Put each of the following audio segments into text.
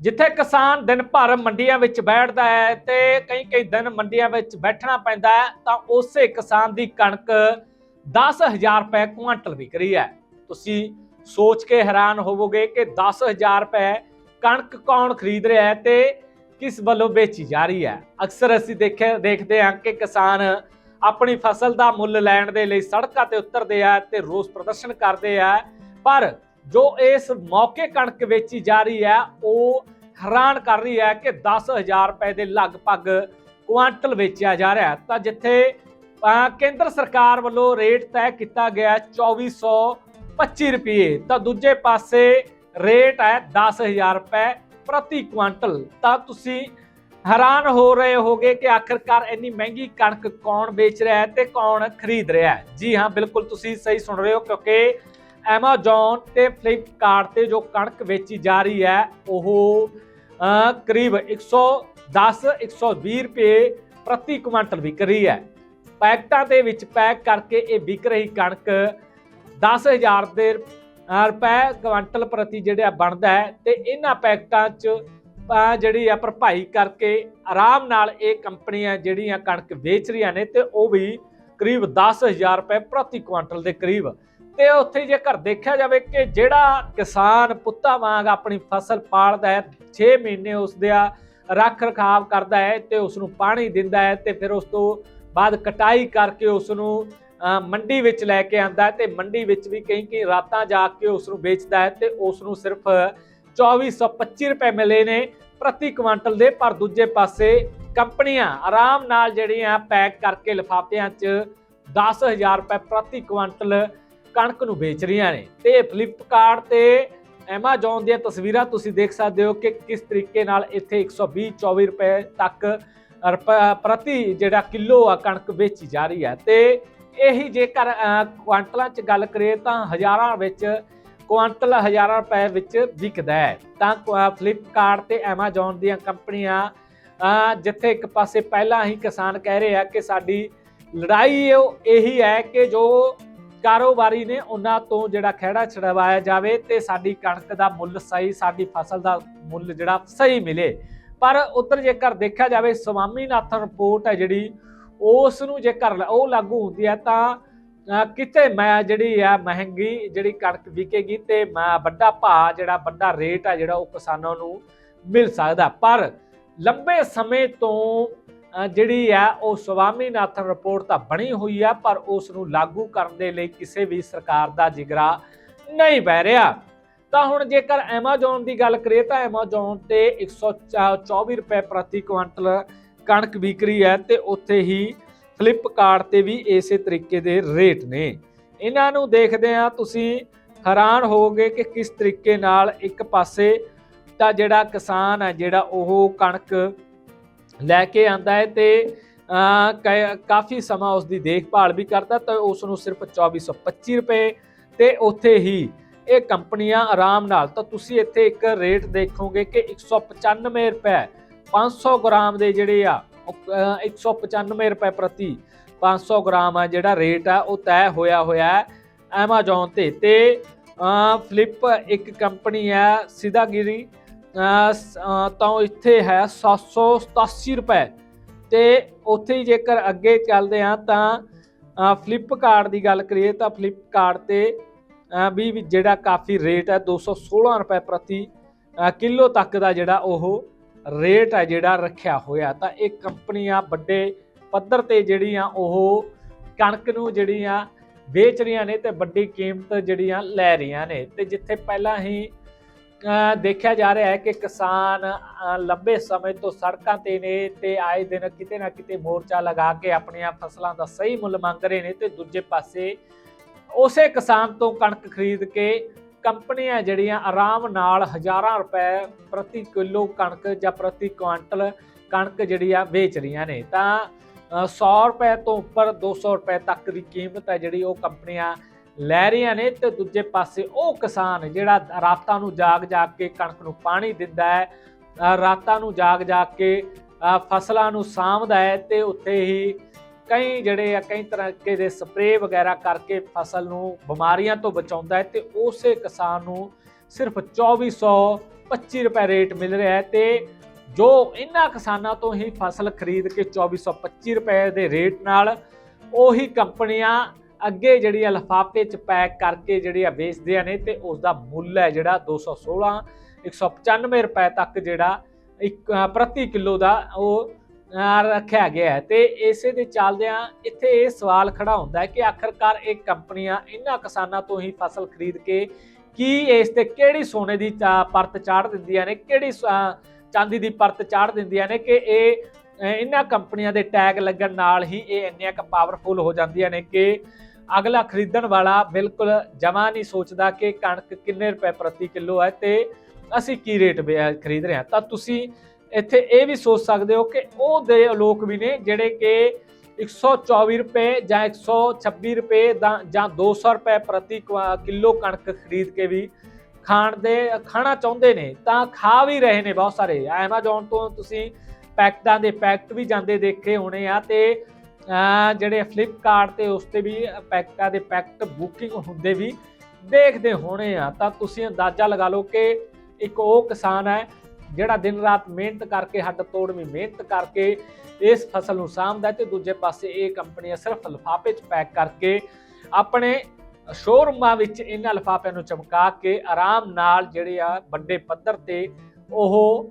ਜਿੱਥੇ ਕਿਸਾਨ ਦਿਨ ਭਰ ਮੰਡੀਆਂ ਵਿੱਚ ਬੈਠਦਾ ਹੈ ਤੇ ਕਈ ਕਈ ਦਿਨ ਮੰਡੀਆਂ ਵਿੱਚ ਬੈਠਣਾ ਪੈਂਦਾ ਹੈ, ਤਾਂ ਉਸੇ ਕਿਸਾਨ ਦੀ ਕਣਕ 10000 ਰੁਪਏ ਕੁਇੰਟਲ ਵਿਕ ਰਹੀ ਹੈ। ਤੁਸੀਂ ਸੋਚ ਕੇ ਹੈਰਾਨ ਹੋਵੋਗੇ ਕਿ 10000 ਰੁਪਏ ਕਣਕ ਕੌਣ ਖਰੀਦ ਰਿਹਾ ਹੈ ਤੇ ਕਿਸ ਵੱਲੋਂ ਵੇਚੀ ਜਾ ਰਹੀ ਹੈ। ਅਕਸਰ ਅਸੀਂ ਦੇਖੇ ਦੇਖਦੇ ਹਾਂ ਕਿ ਕਿਸਾਨ ਆਪਣੀ ਫਸਲ ਦਾ ਮੁੱਲ ਲੈਣ ਦੇ ਲਈ ਸੜਕਾਂ ਤੇ ਉਤਰਦੇ ਆ ਤੇ ਰੋਸ ਪ੍ਰਦਰਸ਼ਨ ਕਰਦੇ ਆ, ਪਰ ਜੋ ਇਸ ਮੌਕੇ ਕਣਕ ਵੇਚੀ ਜਾ ਰਹੀ ਹੈ, ਉਹ ਹੈਰਾਨ ਕਰ ਰਹੀ ਹੈ ਕਿ 10000 ਰੁਪਏ ਦੇ ਲਗਭਗ ਕੁਆਂਟਲ ਵੇਚਿਆ ਜਾ ਰਿਹਾ ਤਾਂ ਜਿੱਥੇ ਕੇਂਦਰ ਸਰਕਾਰ ਵੱਲੋਂ ਰੇਟ ਤੈਅ ਕੀਤਾ ਗਿਆ ਹੈ 2425 ਰੁਪਏ, ਤਾਂ ਦੂਜੇ ਪਾਸੇ ਰੇਟ ਹੈ 10000 ਰੁਪਏ ਪ੍ਰਤੀ ਕੁਆਂਟਲ। ਤਾਂ ਤੁਸੀਂ ਹੈਰਾਨ ਹੋ ਰਹੇ ਹੋਗੇ ਕਿ ਆਖਰਕਾਰ ਇੰਨੀ ਮਹਿੰਗੀ ਕਣਕ ਕੌਣ ਵੇਚ ਰਿਹਾ ਹੈ ਤੇ ਕੌਣ ਖਰੀਦ ਰਿਹਾ ਹੈ। ਜੀ ਹਾਂ, ਬਿਲਕੁਲ ਤੁਸੀਂ ਸਹੀ ਸੁਣ ਰਹੇ ਹੋ ਕਿਉਂਕਿ Amazon ਤੇ Flipkart ਤੇ ਜੋ ਕਣਕ ਵੇਚੀ ਜਾ ਰਹੀ ਹੈ ਉਹ ਅਹ, ਕਰੀਬ 110 120 ਰੁਪਏ ਪ੍ਰਤੀ ਕੁਇੰਟਲ ਵਿਕ ਰਹੀ ਹੈ। ਪੈਕਟਾਂ ਦੇ ਵਿੱਚ ਪੈਕ ਕਰਕੇ ਇਹ ਵਿਕ ਰਹੀ ਕਣਕ 10000 ਦੇ ਰੁਪਏ ਕੁਇੰਟਲ ਪ੍ਰਤੀ ਜਿਹੜਾ ਬਣਦਾ ਹੈ ਤੇ ਇਹਨਾਂ ਪੈਕਟਾਂ 'ਚ ਜਿਹੜੀ ਆ ਭਰਪਾਈ ਕਰਕੇ ਆਰਾਮ ਨਾਲ ਇਹ ਕੰਪਨੀਆਂ ਜਿਹੜੀਆਂ ਕਣਕ ਵੇਚ ਰਹੀਆਂ ਨੇ ਤੇ ਉਹ ਵੀ ਕਰੀਬ 10000 ਰੁਪਏ ਪ੍ਰਤੀ ਕੁਇੰਟਲ ਦੇ ਕਰੀਬ। ਤੇ ਉੱਥੇ ਜੇਕਰ ਦੇਖਿਆ ਜਾਵੇ ਕਿ ਜਿਹੜਾ ਕਿਸਾਨ ਪੁੱਤਾਂ ਵਾਂਗ ਆਪਣੀ ਫਸਲ ਪਾਲਦਾ ਹੈ 6 ਮਹੀਨੇ ਉਸ ਦਾ ਰੱਖ ਰਖਾਵ ਕਰਦਾ ਹੈ ਤੇ ਉਸ ਨੂੰ ਪਾਣੀ ਦਿੰਦਾ ਹੈ ਤੇ ਫਿਰ ਉਸ ਤੋਂ ਬਾਅਦ ਕਟਾਈ ਕਰਕੇ ਉਸ ਨੂੰ ਮੰਡੀ ਵਿੱਚ ਲੈ ਕੇ ਆਂਦਾ ਹੈ ਤੇ ਮੰਡੀ ਵਿੱਚ ਵੀ ਕਈ ਕਈ ਰਾਤਾਂ ਜਾ ਕੇ ਉਸ ਨੂੰ ਵੇਚਦਾ ਹੈ ਤੇ ਉਸ ਨੂੰ ਸਿਰਫ 2425 ਰੁਪਏ ਮਿਲੇ ਨੇ ਪ੍ਰਤੀ ਕੁਇੰਟਲ ਦੇ, ਪਰ ਦੂਜੇ ਪਾਸੇ ਕੰਪਨੀਆਂ ਆਰਾਮ ਨਾਲ ਜਿਹੜੀਆਂ ਪੈਕ ਕਰਕੇ ਲਿਫਾਫਿਆਂ 'ਚ 10000 ਰੁਪਏ ਪ੍ਰਤੀ ਕੁਇੰਟਲ ਕਣਕ ਨੂੰ ਵੇਚ ਰਹੀਆਂ ਨੇ। ਤੇ ਫਲਿੱਪਕਾਰਟ ਤੇ Amazon ਦੀਆਂ ਤਸਵੀਰਾਂ ਤੁਸੀਂ ਦੇਖ ਸਕਦੇ ਹੋ ਕਿ ਕਿਸ ਤਰੀਕੇ ਨਾਲ ਇੱਥੇ 120 24 ਰੁਪਏ ਤੱਕ ਰੁਪਏ ਪ੍ਰਤੀ ਜਿਹੜਾ ਕਿਲੋ ਆ ਕਣਕ ਵੇਚੀ ਜਾ ਰਹੀ ਹੈ। ਤੇ ਇਹੀ ਜੇਕਰ ਕੁਆਂਟਲਾਂ 'ਚ ਗੱਲ ਕਰੀਏ ਤਾਂ ਹਜ਼ਾਰਾਂ ਵਿੱਚ, ਕੁਆਂਟਲ ਹਜ਼ਾਰਾਂ ਰੁਪਏ ਵਿੱਚ ਵਿਕਦਾ ਹੈ। ਤਾਂ ਫਲਿੱਪਕਾਰਟ ਤੇ Amazon ਦੀਆਂ ਕੰਪਨੀਆਂ ਜਿੱਥੇ ਇੱਕ ਪਾਸੇ ਪਹਿਲਾਂ ਹੀ ਕਿਸਾਨ ਕਹਿ ਰਹੇ ਆ ਕਿ ਸਾਡੀ ਲੜਾਈ ਉਹ ਇਹੀ ਹੈ ਕਿ ਜੋ ਕਾਰੋਬਾਰੀ ਨੇ ਉਹਨਾਂ ਤੋਂ ਜਿਹੜਾ ਖਹਿੜਾ ਛਡਵਾਇਆ ਜਾਵੇ ਤੇ ਸਾਡੀ ਕਣਕ ਦਾ ਮੁੱਲ ਸਹੀ, ਸਾਡੀ ਫਸਲ ਦਾ ਮੁੱਲ ਜਿਹੜਾ ਸਹੀ ਮਿਲੇ। ਪਰ ਉੱਧਰ ਜੇਕਰ ਦੇਖਿਆ ਜਾਵੇ, ਸਵਾਮੀਨਾਥਨ ਰਿਪੋਰਟ ਹੈ ਜਿਹੜੀ ਉਸ ਨੂੰ ਜੇਕਰ ਉਹ ਲਾਗੂ ਹੁੰਦੀ ਹੈ ਤਾਂ ਕਿਤੇ ਮੈਂ ਜਿਹੜੀ ਆ ਮਹਿੰਗੀ ਜਿਹੜੀ ਕਣਕ ਵਿਕੇਗੀ ਤੇ ਮੈਂ ਵੱਡਾ ਭਾਅ ਜਿਹੜਾ, ਵੱਡਾ ਰੇਟ ਆ ਜਿਹੜਾ ਉਹ ਕਿਸਾਨਾਂ ਨੂੰ ਮਿਲ ਸਕਦਾ। ਪਰ ਲੰਬੇ ਸਮੇਂ ਤੋਂ ਜਿਹੜੀ ਆ ਉਹ ਸਵਾਮੀਨਾਥਨ ਰਿਪੋਰਟ ਤਾਂ ਬਣੀ ਹੋਈ ਆ, ਪਰ ਉਸ ਨੂੰ ਲਾਗੂ ਕਰਨ ਦੇ ਲਈ ਕਿਸੇ ਵੀ ਸਰਕਾਰ ਦਾ ਜਿਗਰਾ ਨਹੀਂ ਬਹਿ ਰਿਹਾ। ਤਾਂ ਹੁਣ ਜੇਕਰ Amazon ਦੀ ਗੱਲ ਕਰੀਏ ਤਾਂ Amazon ਤੇ 124 ਰੁਪਏ ਪ੍ਰਤੀ ਕੁਇੰਟਲ ਕਣਕ ਵਿਕਰੀ ਹੈ ਤੇ ਉੱਥੇ ਹੀ ਫਲਿੱਪਕਾਰਟ ਤੇ ਵੀ ਇਸੇ ਤਰੀਕੇ ਦੇ ਰੇਟ ਨੇ। ਇਹਨਾਂ ਨੂੰ ਦੇਖਦੇ ਆ ਤੁਸੀਂ ਹੈਰਾਨ ਹੋਗੇ ਕਿ ਕਿਸ ਤਰੀਕੇ ਨਾਲ ਇੱਕ ਪਾਸੇ ਤਾਂ ਜਿਹੜਾ ਕਿਸਾਨ ਹੈ, ਜਿਹੜਾ ਉਹ ਕਣਕ ਲੈ ਕੇ ਆਂਦਾ ਹੈ ਤੇ ਅਹ, ਕਾਫੀ ਸਮਾਂ ਉਸ ਦੀ ਦੇਖਭਾਲ ਵੀ ਕਰਦਾ ਤਾਂ ਉਸ ਨੂੰ ਸਿਰਫ 2425 ਰੁਪਏ ਤੇ ਉੱਥੇ ਹੀ ਇਹ ਕੰਪਨੀਆਂ ਆਰਾਮ ਨਾਲ ਤਾਂ ਤੁਸੀਂ ਇੱਥੇ ਇੱਕ ਰੇਟ ਦੇਖੋਗੇ ਕਿ 195 ਰੁਪਏ 500 ਗ੍ਰਾਮ ਦੇ ਜਿਹੜੇ ਆ ਉਹ, ਅਹ, 195 ਰੁਪਏ ਪ੍ਰਤੀ 500 ਗ੍ਰਾਮ ਆ ਜਿਹੜਾ ਰੇਟ ਆ ਉਹ ਤੈਅ ਹੋਇਆ ਹੋਇਆ ਹੈ Amazon ਤੇ ਤੇ ਫਲਿੱਪ ਇੱਕ ਕੰਪਨੀ ਹੈ ਸਿਦਾਗਿਰੀ ਤਾਂ ਇੱਥੇ ਹੈ 787 ਰੁਪਏ। ਤੇ ਉੱਥੇ ਹੀ ਜੇਕਰ ਅੱਗੇ ਚੱਲਦੇ ਆ ਤਾਂ ਫਲਿੱਪਕਾਰਟ ਦੀ ਗੱਲ ਕਰੀਏ ਤਾਂ ਫਲਿੱਪਕਾਰਟ ਤੇ ਵੀ ਜਿਹੜਾ ਕਾਫੀ ਰੇਟ ਹੈ 216 ਰੁਪਏ ਪ੍ਰਤੀ, ਅਹ ਕਿਲੋ ਤੱਕ ਦਾ ਜਿਹੜਾ ਉਹ ਰੇਟ ਹੈ ਜਿਹੜਾ ਰੱਖਿਆ ਹੋਇਆ। ਤਾਂ ਇਹ ਕੰਪਨੀਆਂ ਵੱਡੇ ਪੱਧਰ ਤੇ ਜਿਹੜੀਆਂ ਉਹ ਕਣਕ ਨੂੰ ਜਿਹੜੀਆਂ ਵੇਚ ਰਹੀਆਂ ਨੇ ਤੇ ਵੱਡੀ ਕੀਮਤ ਜਿਹੜੀਆਂ ਲੈ ਰਹੀਆਂ ਨੇ। ਤੇ ਜਿੱਥੇ ਪਹਿਲਾਂ ਹੀ ਦੇਖਿਆ ਜਾ ਰਿਹਾ ਹੈ ਕਿ ਕਿਸਾਨ ਲੰਬੇ ਸਮੇਂ ਤੋਂ ਸੜਕਾਂ ਤੇ ਨੇ ਤੇ ਆਏ ਦਿਨ ਕਿਤੇ ਨਾ ਕਿਤੇ ਮੋਰਚਾ ਲਗਾ ਕੇ ਆਪਣੀਆਂ ਫਸਲਾਂ ਦਾ ਸਹੀ ਮੁੱਲ ਮੰਗ ਰਹੇ ਨੇ ਤੇ ਦੂਜੇ ਪਾਸੇ ਉਸੇ ਕਿਸਾਨ ਤੋਂ ਕਣਕ ਖਰੀਦ ਕੇ ਕੰਪਨੀਆਂ ਜਿਹੜੀਆਂ ਆਰਾਮ ਨਾਲ ਹਜ਼ਾਰਾਂ ਰੁਪਏ ਪ੍ਰਤੀ ਕਿਲੋ ਕਣਕ ਜਾਂ ਪ੍ਰਤੀ ਕੁਆਂਟਲ ਕਣਕ ਜਿਹੜੀ ਆ ਵੇਚ ਰਹੀਆਂ ਨੇ ਤਾਂ ਅ, 100 ਰੁਪਏ ਤੋਂ ਉੱਪਰ 200 ਰੁਪਏ ਤੱਕ ਦੀ ਕੀਮਤ ਹੈ ਜਿਹੜੀ ਉਹ ਕੰਪਨੀਆਂ ਲੈ ਰਹੀਆਂ ਨੇ ਤੇ ਦੂਜੇ ਪਾਸੇ ਉਹ ਕਿਸਾਨ ਜਿਹੜਾ ਰਾਤਾਂ ਨੂੰ ਜਾਗ ਜਾਗ ਕੇ ਕਣਕ ਨੂੰ ਪਾਣੀ ਦਿੰਦਾ ਹੈ ਰਾਤਾਂ ਨੂੰ ਜਾਗ ਜਾਗ ਕੇ ਫਸਲਾਂ ਨੂੰ ਸਾਂਭਦਾ ਹੈ ਤੇ ਉੱਥੇ ਹੀ ਕਈ ਜਿਹੜੇ ਆ, ਕਈ ਤਰੀਕੇ ਦੇ ਸਪਰੇਅ ਵਗੈਰਾ ਕਰਕੇ ਫਸਲ ਨੂੰ ਬਿਮਾਰੀਆਂ ਤੋਂ ਬਚਾਉਂਦਾ ਹੈ ਤੇ ਉਸੇ ਕਿਸਾਨ ਨੂੰ ਸਿਰਫ 25 ਰੁਪਏ ਰੇਟ ਮਿਲ ਰਿਹਾ ਹੈ ਤੇ ਜੋ ਇਹਨਾਂ ਕਿਸਾਨਾਂ ਤੋਂ ਹੀ ਫਸਲ ਖਰੀਦ ਕੇ 2425 ਰੁਪਏ ਦੇ ਰੇਟ ਨਾਲ ਉਹੀ ਕੰਪਨੀਆਂ ਅੱਗੇ ਜਿਹੜੀ ਆ ਲਿਫਾਫੇ ਚ ਪੈਕ ਕਰਕੇ ਜਿਹੜੀ ਆ ਵੇਚਦੀਆਂ ਨੇ ਤੇ ਉਸ ਦਾ ਮੁੱਲ ਹੈ ਜਿਹੜਾ 216 195 ਰੁਪਏ ਤੱਕ ਜਿਹੜਾ ਇੱਕ ਪ੍ਰਤੀ ਕਿਲੋ ਦਾ ਉਹ ਰੱਖਿਆ ਗਿਆ ਹੈ। ਤੇ ਇਸੇ ਦੇ ਚੱਲਦਿਆਂ ਇੱਥੇ ਇਹ ਸਵਾਲ ਖੜਾ ਹੁੰਦਾ ਹੈ ਕਿ ਆਖਰਕਾਰ ਇਹ ਕੰਪਨੀਆਂ ਇਹਨਾਂ ਕਿਸਾਨਾਂ ਤੋਂ ਹੀ ਫਸਲ ਖਰੀਦ ਕੇ ਕੀ ਇਸ ਤੇ ਕਿਹੜੀ ਸੋਨੇ ਦੀ ਚਾ- ਪਰਤ ਚਾੜ ਦਿੰਦੀਆਂ ਨੇ, ਕਿਹੜੀ ਚਾਂਦੀ ਦੀ ਪਰਤ ਚਾੜ ਦਿੰਦੀਆਂ ਨੇ ਕਿ ਇਹ ਇਹਨਾਂ ਕੰਪਨੀਆਂ ਦੇ ਟੈਗ ਲੱਗਣ ਨਾਲ ਹੀ ਇਹ ਇੰਨੀਆਂ ਕੁ ਪਾਵਰਫੁਲ ਹੋ ਜਾਂਦੀਆਂ ਨੇ ਕਿ ਅਗਲਾ ਖਰੀਦਣ ਵਾਲਾ ਬਿਲਕੁਲ ਜਮਾ ਨਹੀਂ ਸੋਚਦਾ ਕਿ ਕਣਕ ਕਿੰਨੇ ਰੁਪਏ ਪ੍ਰਤੀ ਕਿਲੋ ਹੈ ਤੇ ਅਸੀਂ ਕੀ ਰੇਟ ਖਰੀਦ ਰਹੇ ਹਾਂ। ਤਾਂ ਤੁਸੀਂ ਇੱਥੇ ਇਹ ਵੀ ਸੋਚ ਸਕਦੇ ਹੋ ਕਿ ਉਹ ਦੇ ਲੋਕ ਵੀ ਨੇ ਜਿਹੜੇ ਕਿ 124 ਰੁਪਏ ਜਾਂ 126 ਰੁਪਏ ਦਾ- ਜਾਂ 200 ਰੁਪਏ ਪ੍ਰਤੀ ਕੁਆ- ਕਿਲੋ ਕਣਕ ਖਰੀਦ ਕੇ ਵੀ ਖਾਣ ਦੇ, ਖਾਣਾ ਚਾਹੁੰਦੇ ਨੇ, ਤਾਂ ਖਾ ਵੀ ਰਹੇ ਨੇ ਬਹੁਤ ਸਾਰੇ। ਐਮਾਜ਼ੋਨ ਤੋਂ ਤੁਸੀਂ ਪੈਕਟਾਂ ਦੇ ਪੈਕਟ ਵੀ ਜਾਂਦੇ ਦੇਖੇ ਹੋਣੇ ਆ ਤੇ ਜਿਹੜੇ ਫਲਿੱਪਕਾਰਟ ਤੇ ਉਸ ਤੇ ਵੀ ਪੈਕਟਾਂ ਦੇ ਪੈਕਟ ਬੁਕਿੰਗ ਹੁੰਦੇ ਵੀ ਦੇਖਦੇ ਹੋਣੇ ਆ, ਤਾਂ ਤੁਸੀਂ ਅੰਦਾਜ਼ਾ ਲਗਾ ਲਓ ਕਿ ਇੱਕ ਉਹ ਕਿਸਾਨ ਹੈ ਜਿਹੜਾ ਦਿਨ ਰਾਤ ਮਿਹਨਤ ਕਰਕੇ ਹੱਡ ਤੋੜਵੀਂ ਮਿਹਨਤ ਕਰਕੇ ਇਸ ਫਸਲ ਨੂੰ ਸਾਂਭਦਾ ਹੈ ਤੇ ਦੂਜੇ ਪਾਸੇ ਇਹ ਕੰਪਨੀਆਂ ਸਿਰਫ ਲਿਫਾਫੇ 'ਚ ਪੈਕ ਕਰਕੇ ਆਪਣੇ ਸ਼ੋਰੂਮਾਂ ਵਿੱਚ ਇਹਨਾਂ ਲਿਫਾਫਿਆਂ ਨੂੰ ਚਮਕਾ ਕੇ ਆਰਾਮ ਨਾਲ ਜਿਹੜੇ ਆ ਵੱਡੇ ਪੱਧਰ ਤੇ ਉਹ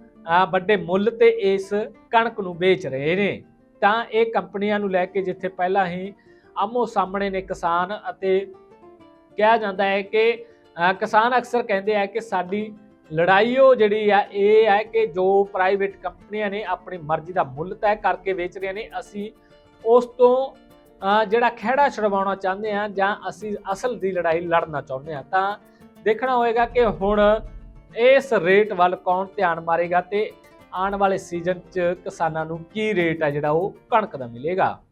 ਵੱਡੇ ਮੁੱਲ ਤੇ ਇਸ ਕਣਕ ਨੂੰ ਵੇਚ ਰਹੇ ਨੇ। ਤਾਂ ਇਹ ਕੰਪਨੀਆਂ ਨੂੰ ਲੈ ਕੇ ਜਿੱਥੇ ਪਹਿਲਾਂ ਹੀ ਆਮੋ ਸਾਹਮਣੇ ਨੇ ਕਿਸਾਨ ਅਤੇ ਕਿਹਾ ਜਾਂਦਾ ਹੈ ਕਿ ਕਿਸਾਨ ਅਕਸਰ ਕਹਿੰਦੇ ਆ ਕਿ ਸਾਡੀ ਲੜਾਈ ਉਹ ਜਿਹੜੀ ਆ, ਇਹ ਹੈ ਕਿ ਜੋ ਪ੍ਰਾਈਵੇਟ ਕੰਪਨੀਆਂ ਨੇ ਆਪਣੀ ਮਰਜ਼ੀ ਦਾ ਮੁੱਲ ਤੈਅ ਕਰਕੇ ਵੇਚ ਰਹੀਆਂ ਨੇ, ਅਸੀਂ ਉਸ ਤੋਂ ਜਿਹੜਾ ਖਹਿੜਾ ਛਡਵਾਉਣਾ ਚਾਹੁੰਦੇ ਆ ਜਾਂ ਅਸੀਂ ਅਸਲ ਦੀ ਲੜਾਈ ਲੜਨਾ ਚਾਹੁੰਦੇ ਆ ਤਾਂ ਦੇਖਣਾ ਹੋਏਗਾ ਕਿ ਹੁਣ ਇਸ ਰੇਟ ਵੱਲ ਕੌਣ ਧਿਆਨ ਮਾਰੇਗਾ ਤੇ ਆਉਣ ਵਾਲੇ ਸੀਜ਼ਨ 'ਚ ਕਿਸਾਨਾਂ ਨੂੰ ਕੀ ਰੇਟ ਹੈ ਜਿਹੜਾ ਉਹ ਕਣਕ ਦਾ ਮਿਲੇਗਾ?